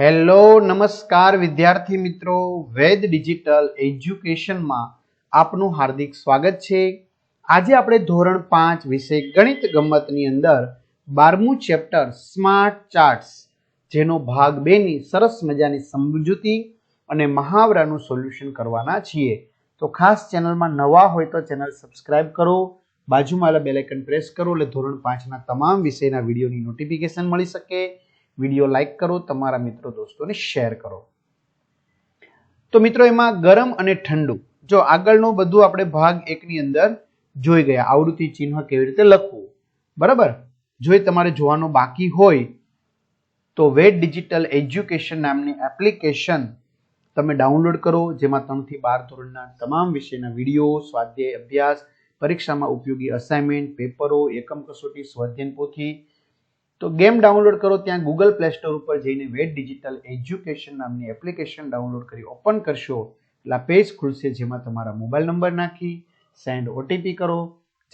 Hello, નમસ્કાર વિદ્યાર્થી મિત્રો. વેદ ડિજિટલ એજ્યુકેશનમાં આપનું હાર્દિક સ્વાગત છે. આજે આપણે ધોરણ પાંચ વિષય ગણિત ગમતની અંદર બારમું ચેપ્ટર સ્માર્ટ ચાર્ટ્સ, જેનો ભાગ બેની સરસ મજાની સમજૂતી અને મહાવરાનું સોલ્યુશન કરવાના છીએ. તો ખાસ ચેનલમાં નવા હોય તો ચેનલ સબસ્ક્રાઇબ કરો, બાજુમાં આવેલા બેલાઇકન પ્રેસ કરો એટલે ધોરણ પાંચના તમામ વિષયના વિડીયોની નોટિફિકેશન મળી શકે. વીડિયો લાઈક કરો, તમારા મિત્રો દોસ્તોને શેર કરો. તો મિત્રો, એમાં ગરમ અને ઠંડુ. જો આગળનું બધું આપણે ભાગ એકની અંદર જોઈ ગયા, આવૃત્તિ ચિહ્ન કેવી રીતે લખવું? બરાબર? જો એ તમારે જોવાનું બાકી હોય, તો વેટ ડિજિટલ એજ્યુકેશન નામની એપ્લિકેશન તમે ડાઉનલોડ કરો, જેમાં ત્રણથી બાર ધોરણના તમામ વિષયના વીડિયો, સ્વાધ્યાય અભ્યાસ, પરીક્ષામાં ઉપયોગી અસાઇનમેન્ટ પેપરો, એકમ કસોટી, સ્વાધ્યાયન પોથી તો ગેમ ડાઉનલોડ કરો, ત્યાં ગૂગલ પ્લે સ્ટોર ઉપર જઈને વેટ ડિજિટલ એજ્યુકેશન નામની એપ્લિકેશન ડાઉનલોડ કરી ઓપન કરશો. એટલે આ પેજ ખુલશે જેમાં તમારા મોબાઈલ નંબર નાખી, સેન્ડ ઓટીપી કરો.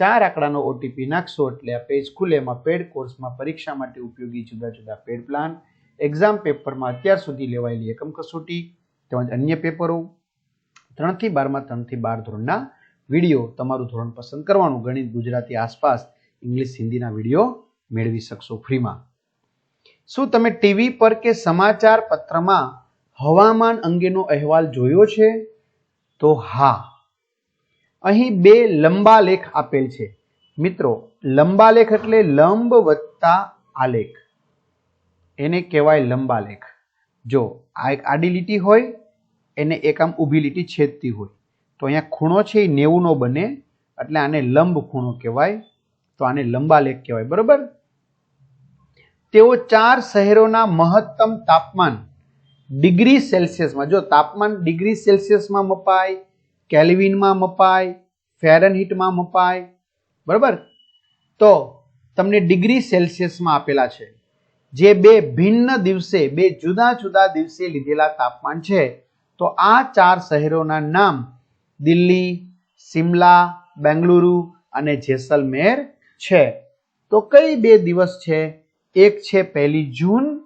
ચાર આંકડાનો ઓટીપી નાખશો એટલે આ પેજ ખુલે. એમાં પેડ કોર્સમાં પરીક્ષા માટે ઉપયોગી જુદા જુદા પેડ પ્લાન, એક્ઝામ પેપરમાં અત્યાર સુધી લેવાયેલી એકમ કસોટી, તેમજ અન્ય પેપરો. ત્રણથી બારમાં, ત્રણથી બાર ધોરણના વીડિયો તમારું ધોરણ પસંદ કરવાનું. ગણિત, ગુજરાતી આસપાસ, ઇંગ્લિશ, હિન્દીના વીડિયો મેળવી શકશો ફ્રીમાં. શું તમે ટીવી પર કે સમાચાર પત્રમાં હવામાન અંગેનો અહેવાલ જોયો છે? તો હા. અહીં બે લંબા લેખ આપેલ છે. મિત્રો, લંબા લેખ એટલે લંબ વત્તા આલેખ. એને કહેવાય લંબા લેખ. જો આ એક આડી લીટી હોય, એને એક આમ ઊભી લીટી છેદતી હોય. તો અહીંયા ખૂણો છે એ નેવુંનો બને, એટલે આને લંબ ખૂણો કહેવાય. તો આને લંબા લેખ કહેવાય, બરોબર? તેઓ ચાર શહેરોના મહત્તમ તાપમાન ડિગ્રી સેલ્સિયસમાં, જો તાપમાન ડિગ્રી સેલ્સિયસમાં મપાય, કેલ્વિનમાં મપાય, ફેરનહીટમાં મપાય, બરોબર? તો તમને ડિગ્રી સેલ્સિયસમાં આપેલા છે. જે બે ભિન્ન દિવસે, બે જુદા જુદા દિવસે લીધેલા તાપમાન છે, તો આ ચાર શહેરોના નામ દિલ્હી, સિમલા, બેંગલુરુ અને જેસલમેર છે. તો કઈ બે દિવસ છે? એક છે પહેલી જૂન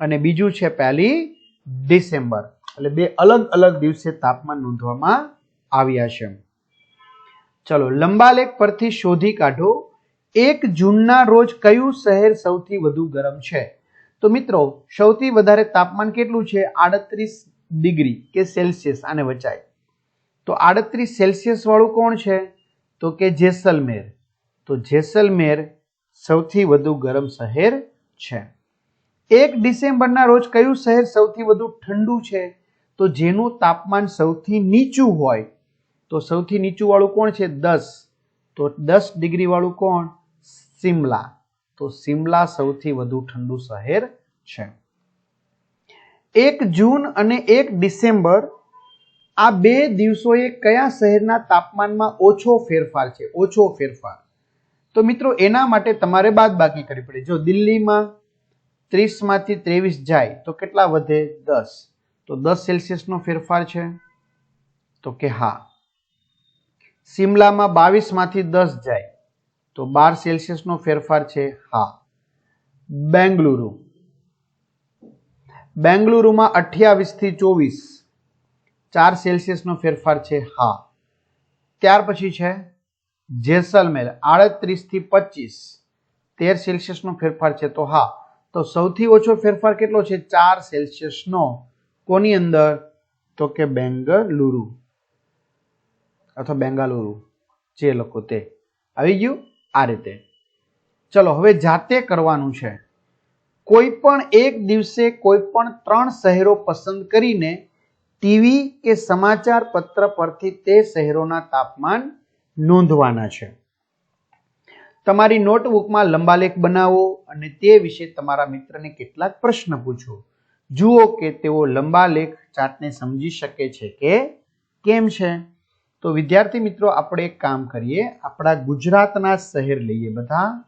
અને બીજું છે પહેલી ડિસેમ્બર. એટલે બે અલગ અલગ દિવસે તાપમાન નોંધવામાં આવ્યા છે. ચલો લંબાલેખ પરથી શોધી કાઢો. એક જૂનના રોજ કયું શહેર સૌથી વધુ ગરમ છે? તો મિત્રો, સૌથી વધારે તાપમાન કેટલું છે? આડત્રીસ ડિગ્રી કે સેલ્સિયસ, આને વચાય. તો આડત્રીસ સેલ્સિયસ વાળું કોણ છે? તો કે જેસલમેર. તો જેસલમેર સૌથી વધુ ગરમ શહેર છે. એક ડિસેમ્બરના રોજ કયું શહેર સૌથી વધુ ઠંડુ છે? તો જેનું તાપમાન સૌથી નીચું હોય, તો સૌથી નીચું વાળું કોણ છે? દસ. તો દસ ડિગ્રી વાળું કોણ? સિમલા. તો સિમલા સૌથી વધુ ઠંડુ શહેર છે. એક જૂન અને એક ડિસેમ્બર આ બે દિવસોએ કયા શહેરના તાપમાનમાં ઓછો ફેરફાર છે? ઓછો ફેરફાર. તો મિત્રો, એના માટે તમારે બાદ બાકી કરવી પડે. જો દિલ્હીમાં ત્રીસમાંથી ત્રેવીસ જાય, તો કેટલા વધે? દસ. તો દસ સેલ્સિયસનો ફેરફાર છે? તો કે હા. સિમલામાં બાવીસમાંથી દસ જાય, તો બાર સેલ્સિયસનો ફેરફાર છે? હા. બેંગલુરુ. બેંગલુરુમાં અઠ્યાવીસથી ચોવીસ. ચાર સેલ્સિયસનો ફેરફાર છે? હા. ત્યાર પછી છે? જેસલમેર, આડત્રીસથી પચીસ. તેર સેલ્સિયસનો ફેરફાર છે. તો હા, તો સૌથી ઓછો ફેરફાર કેટલો છે? ચાર સેલ્સિયસનો. કોની અંદર? તો કે બેંગલુરુ. અથવા બેંગાલુરુ. જે લોકો તે. આવી ગયું? આ રીતે. ચલો, હવે જાતે કરવાનું છે. કોઈ પણ એક દિવસે કોઈ પણ ત્રણ શહેરો પસંદ કરીને ટીવી કે સમાચાર પત્ર પરથી તે શહેરોના તાપમાન નોંધવાના છે. તમારી નોટબુકમાં લંબાલેખ બનાવો અને તે વિશે તમારા મિત્રને કેટલાક પ્રશ્ન પૂછો. જુઓ કે તેઓ લંબાલેખ ચાર્ટને સમજી શકે છે કે કેમ છે. તો વિદ્યાર્થી મિત્રો, આપણે એક કામ કરીએ. આપણા ગુજરાતના શહેર લઈએ બધા.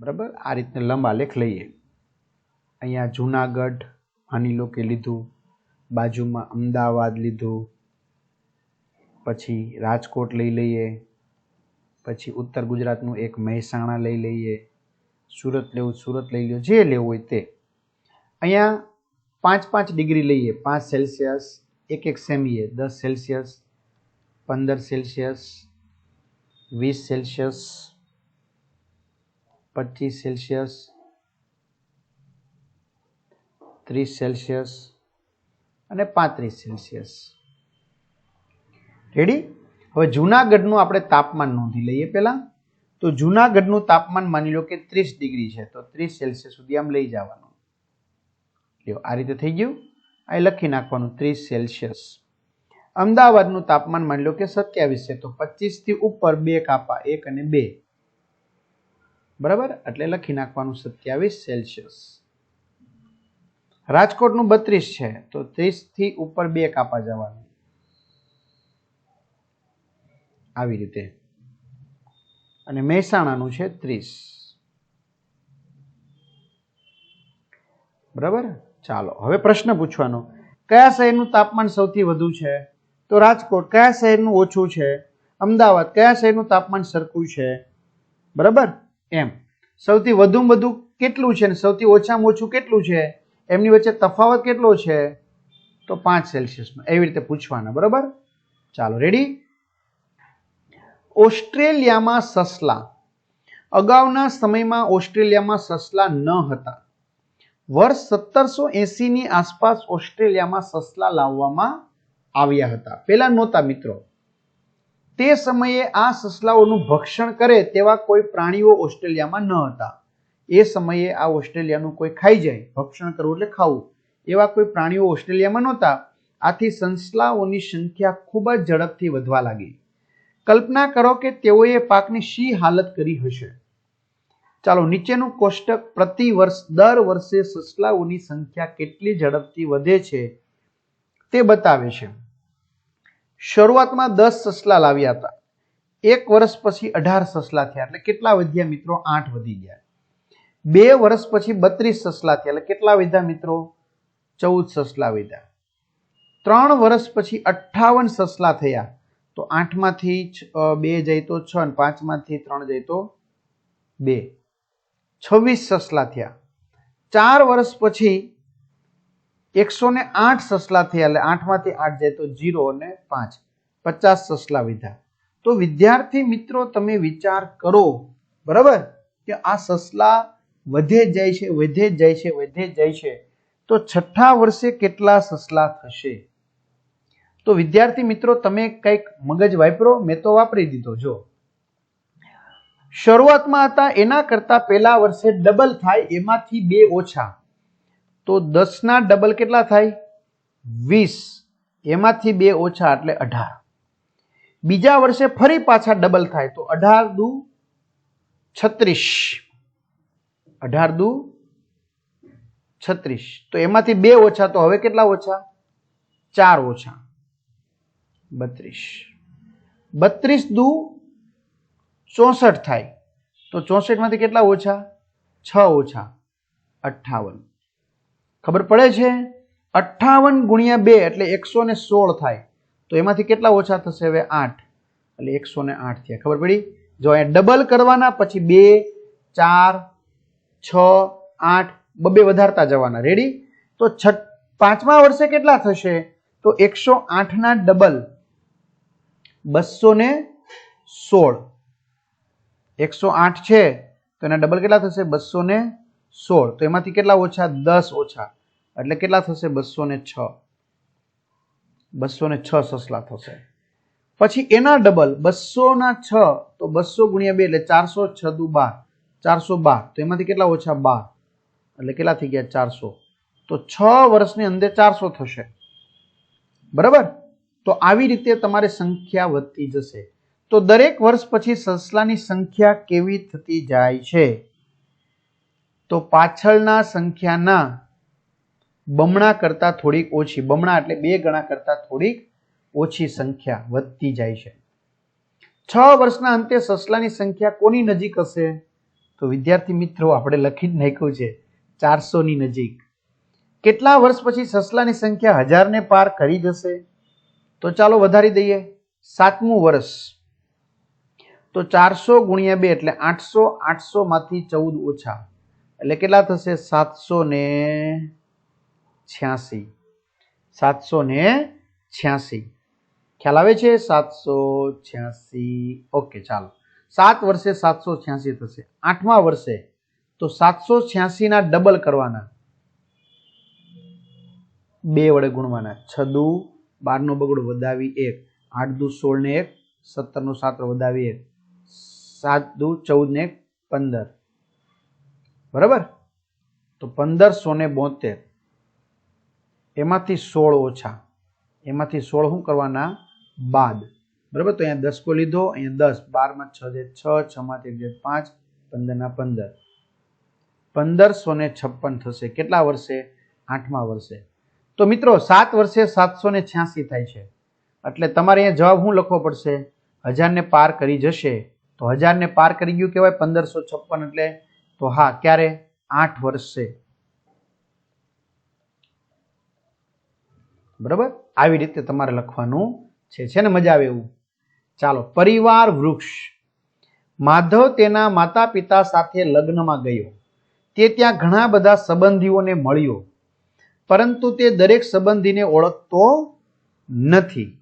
બરાબર? આ રીતને લંબાલેખ લઈએ. અહીંયા જુનાગઢ, માની લો કે લીધું. બાજુમાં અમદાવાદ લીધું. પછી રાજકોટ લઈ લઈએ, પછી ઉત્તર ગુજરાતનું એક મહેસાણા લઈ લઈએ, સુરત લેવું, સુરત લઈ લો જે લેવું હોય તે. અહીંયા પાંચ પાંચ ડિગ્રી લઈએ, પાંચ સેલ્સિયસ, એક એક સેમીએ, દસ સેલ્સિયસ, પંદર સેલ્સિયસ, વીસ સેલ્સિયસ, પચીસ સેલ્સિયસ, ત્રીસ સેલ્સિયસ અને પાંત્રીસ સેલ્સિયસ. રેડી હવે જૂનાગઢનું આપણે તાપમાન નોંધી લઈએ પહેલાં. તો જૂનાગઢનું તાપમાન માની લો કે ત્રીસ ડિગ્રી છે, તો ત્રીસ સેલ્સિયસ સુધી આમ લઈ જવાનું. લ્યો, આ રીતે થઈ ગયું. આ લખી નાખવાનું, ત્રીસ સેલ્સિયસ. અમદાવાદનું તાપમાન માની લો કે સત્યાવીસ છે, તો પચીસથી ઉપર બે કાપા, એક અને બે. બરાબર? એટલે લખી નાખવાનું સત્યાવીસ સેલ્સિયસ. રાજકોટનું બત્રીસ છે, તો ત્રીસથી ઉપર બે કાપા જવાનું. આવી રીતે. અને મહેસાણાનું છે ત્રીસ. બરાબર? ચાલો, હવે પ્રશ્ન પૂછવાનો. કયા શહેરનું તાપમાન સૌથી વધુ છે? તો રાજકોટ કયા શહેરનું ઓછું છે? અમદાવાદ કયા શહેરનું તાપમાન સરખું છે? બરાબર? એમ. સૌથી વધુમાં વધુ કેટલું છે ને સૌથી ઓછામાં ઓછું કેટલું છે? એમની વચ્ચે તફાવત કેટલો છે? તો પાંચ સેલ્સિયસનો. એવી રીતે પૂછવાના, બરાબર? ચાલો રેડી ઓસ્ટ્રેલિયામાં સસલા. અગાઉના સમયમાં ઓસ્ટ્રેલિયામાં સસલા ન હતા. વર્ષ સત્તરસો એસીની આસપાસ ઓસ્ટ્રેલિયામાં સસલા લાવવામાં આવ્યા હતા. પેલા નહોતા મિત્રો. તે સમયે આ સસલાઓનું ભક્ષણ કરે તેવા કોઈ પ્રાણીઓ ઓસ્ટ્રેલિયામાં ન હતા. એ સમયે આ ઓસ્ટ્રેલિયાનું કોઈ ખાઈ જાય. ભક્ષણ કરવું એટલે ખાવું. એવા કોઈ પ્રાણીઓ ઓસ્ટ્રેલિયામાં નહોતા. આથી સસલાઓની સંખ્યા ખૂબ જ ઝડપથી વધવા લાગી. કલ્પના કરો કે તેઓએ પાકની શી હાલત કરી હશે. ચાલો, નીચેનું કોષ્ટક પ્રતિ વર્ષ, દર વર્ષે સસલાઓની સંખ્યા કેટલી ઝડપથી વધે છે તે બતાવે છે. શરૂઆતમાં દસ સસલા લાવ્યા હતા. એક વર્ષ પછી અઢાર સસલા થયા, એટલે કેટલા વધ્યા મિત્રો? આઠ વધી ગયા. બે વર્ષ પછી બત્રીસ સસલા થયા, એટલે કેટલા વધ્યા મિત્રો? ચૌદ સસલા વધ્યા. ત્રણ વર્ષ પછી અઠ્ઠાવન સસલા થયા. તો આઠમાંથી બે જાય તો છ અને પાંચમાંથી ત્રણ જાય તો બે. છવ્વીસ સસલા થયા. ચાર વર્ષ પછી એકસો ને આઠ સસલા થયા એટલે આઠમાંથી આઠ જાય તો જીરો અને પાંચ. પચાસ સસલા વિધા. તો વિદ્યાર્થી મિત્રો, તમે વિચાર કરો, બરાબર? કે આ સસલા વધે જાય છે, વધે જાય છે, વધે જાય છે. તો છઠ્ઠા વર્ષે કેટલા સસલા થશે? તો વિદ્યાર્થી મિત્રો, તમે કંઈક મગજ વાપરો, મેં તો વાપરી દીધો, જો. શરૂઆતમાં હતા, એના કરતા પહેલા વર્ષે ડબલ થાય, એમાંથી બે ઓછા. તો દસના ડબલ કેટલા થાય? વીસ. એમાંથી બે ઓછા એટલે અઢાર. બીજા વર્ષે ફરી પાછા ડબલ થાય, તો અઢાર દુ છત્રીસ. અઢાર દુ છત્રીસ. તો એમાંથી બે ઓછા, તો હવે કેટલા ઓછા? ચાર ઓછા. બત્રીસ. બત્રીસ દુ ચોસઠ થાય. તો ચોસઠમાંથી કેટલા ઓછા? છ ઓછા અઠ્ઠાવન. ખબર પડે છે? અઠ્ઠાવન ગુણ્યા બે એટલે એકસો ને સોળ થાય. તો એમાંથી કેટલા ઓછા થશે હવે? આઠ. એટલે એકસો ને આઠ થયા. ખબર પડી? જો અહીંયા ડબલ કરવાના, પછી બે, ચાર, છ, આઠ, બબે વધારતા જવાના. રેડી તો છ, પાંચમા વર્ષે કેટલા થશે? તો એકસો આઠના ડબલ. બસો ને સોળ. એકસો આઠ છે, તો એના ડબલ કેટલા થશે? બસો ને સોળ. તો એમાંથી કેટલા ઓછા? દસ ઓછા. એટલે કેટલા થશે? બસો ને છ. બસો ને છ સસલા થશે. પછી એના ડબલ બસો ના છ, તો બસો ગુણ્યા બે એટલે ચારસો છ દુ બાર. ચારસો બાર. તો એમાંથી કેટલા ઓછા? બાર. એટલે કેટલા થઈ ગયા? ચારસો. તો છ વર્ષની અંદર ચારસો થશે. બરાબર? તો આવી રીતે તમારે સંખ્યા વધતી જશે. તો દરેક વર્ષ પછી સસલાની સંખ્યા કેવી થતી જાય છે? તો પાછળના સંખ્યાના બમણા કરતા થોડીક ઓછી, બમણા એટલે બે ગણા કરતા થોડીક ઓછી સંખ્યા વધતી જાય છે. છ વર્ષના અંતે સસલાની સંખ્યા કોની નજીક હશે? તો વિદ્યાર્થી મિત્રો, આપણે લખી જ નાખ્યું છે, ચારસોની નજીક. કેટલા વર્ષ પછી સસલાની સંખ્યા હજારને પાર કરી જશે? તો ચાલો વધારી દઈએ. સાતમું વર્ષ તો ચારસો ગુણ્યા બે એટલે આઠસો આઠસો માંથી ચૌદ ઓછા. એટલે કેટલા થશે? સાતસો ને છ્યાસી. સાતસો ને છ્યાસી. ખ્યાલ આવે છે? સાતસો છ્યાસી. ઓકે, ચાલો. સાત વર્ષે સાતસો છ્યાસી થશે. આઠમા વર્ષે તો સાતસો છ્યાસી ના ડબલ કરવાના. બે વડે ગુણવાના. છ દુ બારનો બગડો વધાવી એક આઠ દુ સોળ ને એક, સત્તરનો સાતરો વધાવી એક સાત દુ ચૌદ ને એક, પંદર. બરાબર? તો પંદરસો ને બોતેર. એમાંથી સોળ ઓછા. એમાંથી સોળ શું કરવાના? બાદ. બરાબર? તો અહીંયા દસકો લીધો, અહીંયા દસ. બારમાં છ જે છ, છમાંથી એક જે પાંચ, પંદરના પંદર. પંદરસો ને છપ્પન થશે. કેટલા વર્ષે? આઠમા વર્ષે. તો મિત્રો, સાત વર્ષે સાતસો ને છ્યાસી થાય છે. એટલે તમારે અહીંયા જવાબ શું લખવો પડશે? હજારને પાર કરી જશે. તો હજારને પાર કરી ગયું કહેવાય પંદરસો છપ્પન એટલે? તો હા, ક્યારે? આઠ વર્ષે. બરાબર? આવી રીતે તમારે લખવાનું છે. છે ને મજા આવે એવું? ચાલો, પરિવાર વૃક્ષ. માધવ તેના માતા પિતા સાથે લગ્નમાં ગયો. તે ત્યાં ઘણા બધા સંબંધીઓને મળ્યો. પરંતુ તે દરેક સંબંધીને ઓળખતો નથી.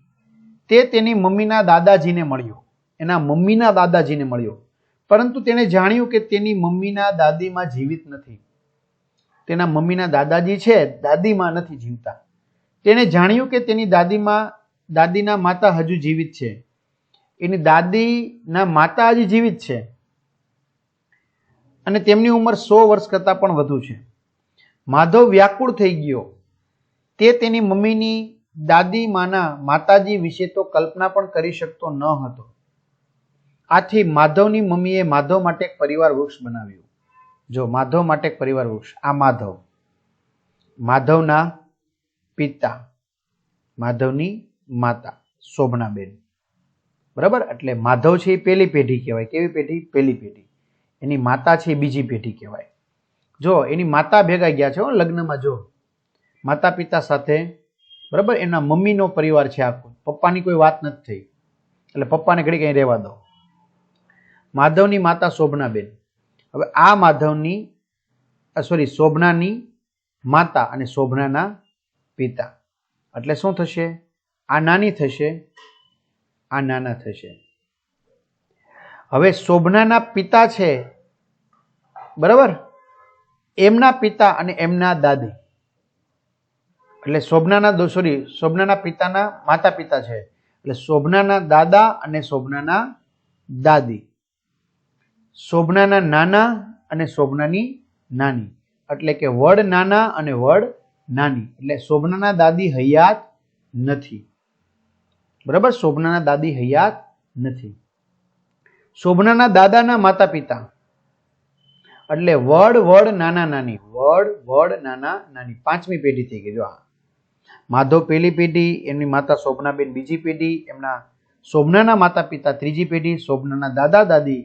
તે તેની મમ્મીના દાદાજીને મળ્યો. એના મમ્મીના દાદાજીને મળ્યો. પરંતુ તેણે જાણ્યું કે તેની મમ્મીના દાદીમાં જીવિત નથી. તેના મમ્મીના દાદાજી છે, દાદીમાં નથી જીવતા. તેણે જાણ્યું કે તેની દાદીમાં, દાદીના માતા હજુ જીવિત છે. એની દાદીના માતા હજી જીવિત છે. અને તેમની ઉંમર સો વર્ષ કરતાં પણ વધુ છે. માધવ વ્યાકુળ થઈ ગયો. તે તેની મમ્મીની દાદી માના માતાજી વિશે તો કલ્પના પણ કરી શકતો ન હતો. આથી માધવની મમ્મીએ માધવ માટે એક પરિવાર વૃક્ષ બનાવ્યું. જો માધવ માટે એક પરિવાર વૃક્ષ, આ માધવ. માધવના પિતા, માધવની માતા, શોભનાબેન. બરાબર? એટલે માધવ છે એ પહેલી પેઢી કહેવાય. કેવી પેઢી? પહેલી પેઢી. એની માતા છે એ બીજી પેઢી કહેવાય. જો, એની માતા ભેગા ગયા છે હો, લગ્નમાં જો. માતા પિતા સાથે, બરાબર? એના મમ્મીનો પરિવાર છે આખો. પપ્પાની કોઈ વાત નથી થઈ. એટલે પપ્પાને ઘડી કંઈ રહેવા દો. માધવની માતા શોભનાબેન. હવે આ માધવની સોરી, શોભનાની માતા અને શોભનાના પિતા. એટલે શું થશે? આ નાની થશે, આ નાના થશે. હવે શોભનાના પિતા છે. બરાબર? એમના પિતા અને એમના દાદી. એટલે શોભનાના સોરી શોભનાના પિતાના માતા પિતા છે. એટલે શોભનાના દાદા અને શોભનાના દાદી. શોભનાના નાના અને શોભનાની નાની. એટલે કે વડ નાના અને વડ નાની. એટલે શોભનાના દાદી હયાત નથી. બરાબર? શોભનાના દાદી હયાત નથી. શોભનાના દાદાના માતા પિતા એટલે વડ વડ, નાના, નાની. વડ વડ, નાના, નાની. પાંચમી પેઢી થઈ ગઈ. જો આ. માધવ પહેલી પેઢી, એમની માતા શોભનાબેન બીજી પેઢી, એમના શોભનાના માતા પિતા ત્રીજી પેઢી, શોભનાના દાદા, દાદી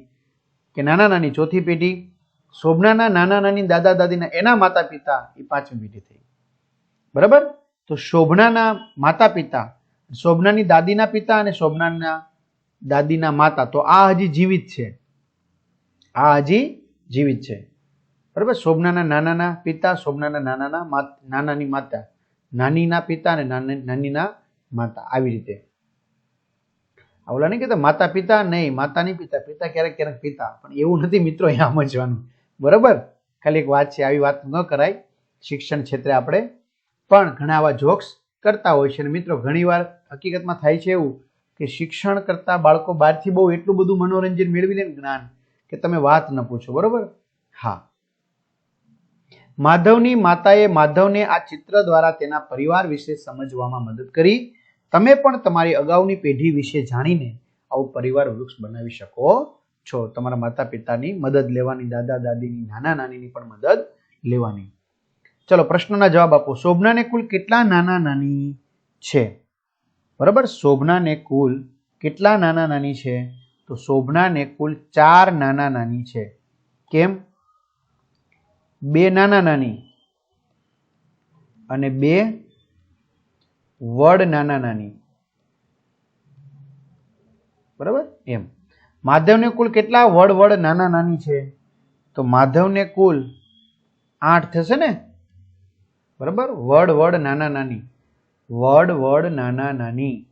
કે નાના, નાની ચોથી પેઢી, શોભનાના નાના, નાની, દાદા, દાદીના એના માતા પિતા એ પાંચમી પેઢી થઈ. બરાબર? તો શોભનાના માતા પિતા શોભનાની દાદીના પિતા અને શોભનાના દાદીના માતા. તો આ હજી જીવિત છે. આ હજી જીવિત છે. બરાબર? શોભનાના નાનાના પિતા, શોભનાના નાનાના નાનાની માતા. નાનીના પિતા અને નાની, નાનીના માતા. આવી રીતે. ઓલા નહીં કહેતા, માતા પિતા નહીં, માતાની પિતા. પિતા ક્યારેક ક્યારેક પિતા. પણ એવું નથી મિત્રો અહીંયા સમજવાનું. બરાબર? ખાલી એક વાત છે, આવી વાત ન કરાય. શિક્ષણ ક્ષેત્રે આપણે પણ ઘણા આવા જોક્સ કરતા હોય છે. અને મિત્રો, ઘણીવાર હકીકતમાં થાય છે એવું કે શિક્ષણ કરતા બાળકો બહારથી બહુ એટલું બધું મનોરંજન મેળવી લે જ્ઞાન. કે તમે વાત ન પૂછો, બરોબર? હા. માધવની માતાએ માધવને આ ચિત્ર દ્વારા તેના પરિવાર વિશે સમજવામાં મદદ કરી. તમે પણ તમારી અગાઉની પેઢી વિશે જાણીને આવું પરિવાર વૃક્ષ બનાવી શકો છો. તમારા માતા પિતાની મદદ લેવાની, દાદા, દાદીની, નાના નાનીની પણ મદદ લેવાની. ચલો, પ્રશ્નના જવાબ આપો. શોભનાને કુલ કેટલા નાના નાની છે? બરાબર? શોભનાને કુલ કેટલા નાના નાની છે? તો શોભનાને કુલ ચાર નાના નાની છે. કેમ? બે નાના નાની અને બે વડ નાના નાની. બરાબર? એમ. માધવને કુલ કેટલા વડ વડ નાના નાની છે? તો માધવને કુલ આઠ થશે ને? બરાબર? વડ વડ નાના નાની. વડ વડ નાના નાની.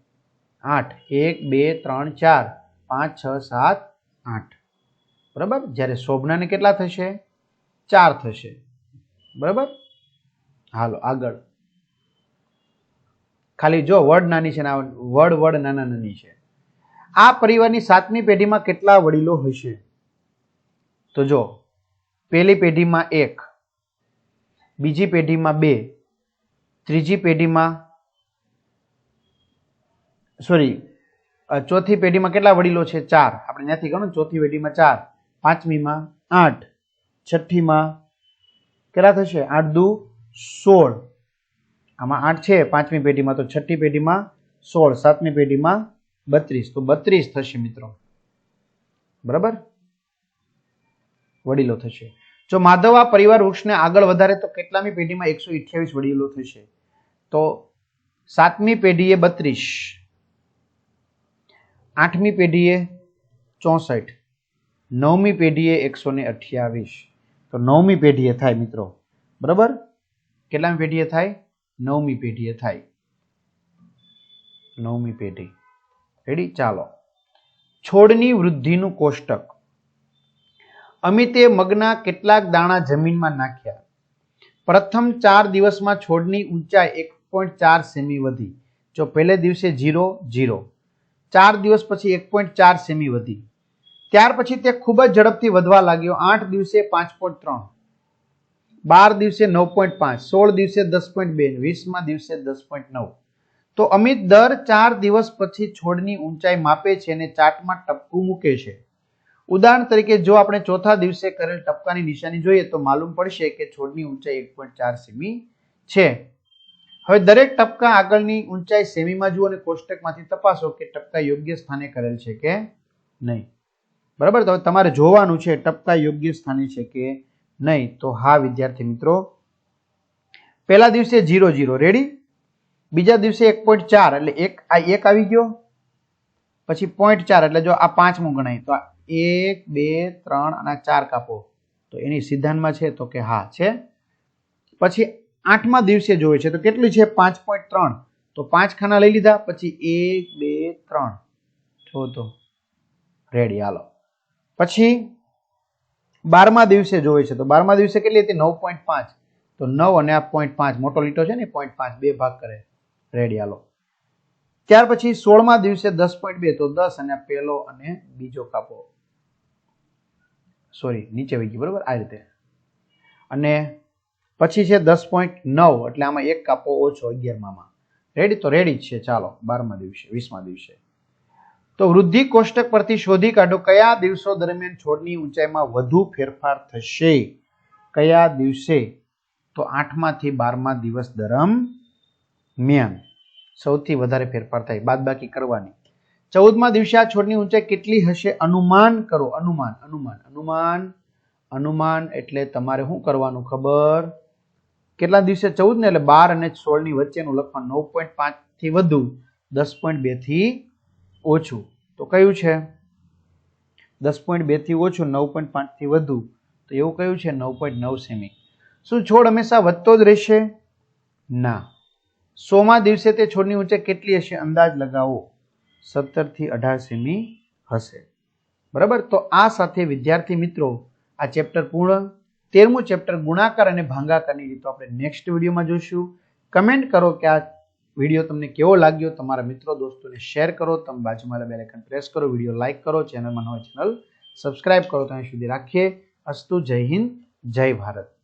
આઠ. એક, બે, ત્રણ, ચાર. પાંચ, છ, સાત, આઠ. બરાબર? જ્યારે શોભનાને કેટલા થશે? ચાર થશે. બરાબર? હાલો, આગળ. ખાલી જો વડ નાની છે વડ વડ નાના નાની છે. આ પરિવારની સાતમી પેઢીમાં કેટલા વડીલો હશે? તો જો, પહેલી પેઢીમાં એક, બીજી પેઢીમાં બે, ત્રીજી પેઢીમાં, સોરી ચોથી પેઢીમાં કેટલા વડીલો છે? ચાર. આપણે ત્યાંથી ગણો ચોથી પેઢીમાં ચાર. પાંચમીમાં આઠ. છઠ્ઠીમાં કેટલા થશે? આઠ દુ સોળ. આમાં આઠ છે, પાંચમી પેઢીમાં તો છઠ્ઠી પેઢીમાં સોળ, સાતમી પેઢીમાં બત્રીસ. તો બત્રીસ થશે મિત્રો. બરાબર? વડીલો થશે. જો માધવ પરિવાર વૃક્ષને આગળ વધારે, તો કેટલામી પેઢીમાં એકસો અઠ્યાવીસ વડીલો થશે? તો સાતમી પેઢીએ બત્રીસ. આઠમી પેઢીએ ચોસઠ, નવમી પેઢીએ એકસો ને અઠ્યાવીસ. તો નવમી પેઢીએ થાય મિત્રો, બરાબર? કેટલામી પેઢીએ થાય? નવમી પેઢીએ થાય. નવમી પેઢી. રેડી ચાલો. છોડની વૃદ્ધિનું કોષ્ટક. અમિતે મગના કેટલાક દાણા જમીનમાં નાખ્યા. પ્રથમ ચાર દિવસમાં છોડની ઊંચાઈ એક પોઈન્ટ ચાર સેમી વધી. જો પહેલે દિવસે જીરો જીરો ચાર દિવસ પછી એક પોઈન્ટ ચાર સેમી વધી. ત્યાર પછી તે ખૂબ જ ઝડપથી વધવા લાગ્યો. આઠ દિવસે પાંચ પોઈન્ટ ત્રણ. બાર દિવસે નવ પોઈન્ટ પાંચ. સોળ દિવસે દસ પોઈન્ટ બે. વીસમાં દિવસે દસ પોઈન્ટ નવ. તો અમિત દર ચાર દિવસ પછી છોડની ઊંચાઈ માપે છે અને ચાર્ટમાં ટપકું મૂકે છે. ઉદાહરણ તરીકે જો આપણે ચોથા દિવસે કરેલ ટપકાની નિશાની જોઈએ તો માલુમ પડશે કે છોડની ઊંચાઈ એક પોઈન્ટ ચાર સેમી છે. હવે દરેક ટપકા આગળની ઊંચાઈ સેમીમાં જુઓ અને કોષ્ટકમાંથી તપાસો કે ટપકા યોગ્ય સ્થાને કરેલ છે કે નહીં. બરાબર? તો તમારે જોવાનું છે ટપકા યોગ્ય સ્થાને છે કે નહીં. તો હા, વિદ્યાર્થી મિત્રો. પહેલા દિવસે જીરો જીરો. રેડી બીજા દિવસે એક પોઈન્ટ ચાર, એટલે એક, આ એક આવી ગયો. પછી પોઈન્ટ ચાર, એટલે જો આ પાંચમું ગણાય, તો એક, બે, ત્રણ અને ચાર કાપો. તો એની સિદ્ધાંતમાં છે તો કે હા, છે. પછી આઠમા દિવસે જોવે છે. તો કેટલી છે? પાંચ પોઈન્ટ ત્રણ. તો પાંચ ખાના લઈ લીધા, પછી એક, બે, ત્રણ. તો રેડી, હાલો. પછી બારમા દિવસે જોઈએ છે. તો બારમા દિવસે કેટલી હતી? નવ પોઈન્ટ પાંચ. તો નવ અને આ પોઈન્ટ પાંચ, મોટો લીટો છે ને પોઈન્ટ પાંચ, બે ભાગ કરે. Ready, hello. ત્યાર પછી સોળમા દિવસે દસ પોઈન્ટ બે, તો દસ અને પહેલો અને બીજો કાપો. સોરી, નીચે વહી ગયું, બરોબર? આ રીતે. અને પછી છે દસ પોઈન્ટ નવ, એટલે આમાં એક કાપો ઓછો અગિયારમાં રેડી તો રેડી જ છે. ચાલો, બારમા દિવસે, વીસમા દિવસે. તો વૃદ્ધિ કોષ્ટક પરથી શોધી કાઢો, કયા દિવસો દરમિયાન છોડની ઊંચાઈમાં વધુ ફેરફાર થશે? કયા દિવસે? તો આઠમાંથી બારમા દિવસ દરમિયાન સૌથી વધારે ફેરફાર થાય. બાદબાકી કરવાની. ચૌદમા દિવસે આ છોડની ઊંચાઈ કેટલી હશે? અનુમાન કરો. અનુમાન અનુમાન અનુમાન અનુમાન એટલે તમારે શું કરવાનું ખબર? કેટલા દિવસે? ચૌદ ને એટલે બાર અને સોળની વચ્ચેનું લખવાનું નવ પોઈન્ટ પાંચથી વધુ દસ પોઈન્ટ બેથી ઓછું. તો કયું છે? દસ પોઈન્ટ બેથી ઓછું, નવ પોઈન્ટ પાંચથી વધુ. તો એવું કયું છે? નવ પોઈન્ટ નવ સેમી. શું છોડ હંમેશા વધતો જ રહેશે? ના. સોમા દિવસે તે છોડની ઊંચાઈ કેટલી હશે? અંદાજ લગાવો. સત્તરથી અઢાર સેમી હશે. બરાબર? તો આ સાથે વિદ્યાર્થી મિત્રો, આ ચેપ્ટર પૂર્ણ તેરમું ચેપ્ટર ગુણાકાર અને ભાંગાકારની રીતો. આપણે નેક્સ્ટ વિડીયોમાં જોઈશું. કમેન્ટ કરો કે આ વીડિયો તમને કેવો લાગ્યો. તમારા મિત્રો, દોસ્તોને શેર કરો. તમે બાજુમાં બેલ આઇકન પ્રેસ કરો. વીડિયો લાઇક કરો. ચેનલમાં નવા ચેનલ સબસ્ક્રાઇબ કરો. ત્યાં સુધી રાખીએ. અસ્તુ જય હિન્દ. જય ભારત.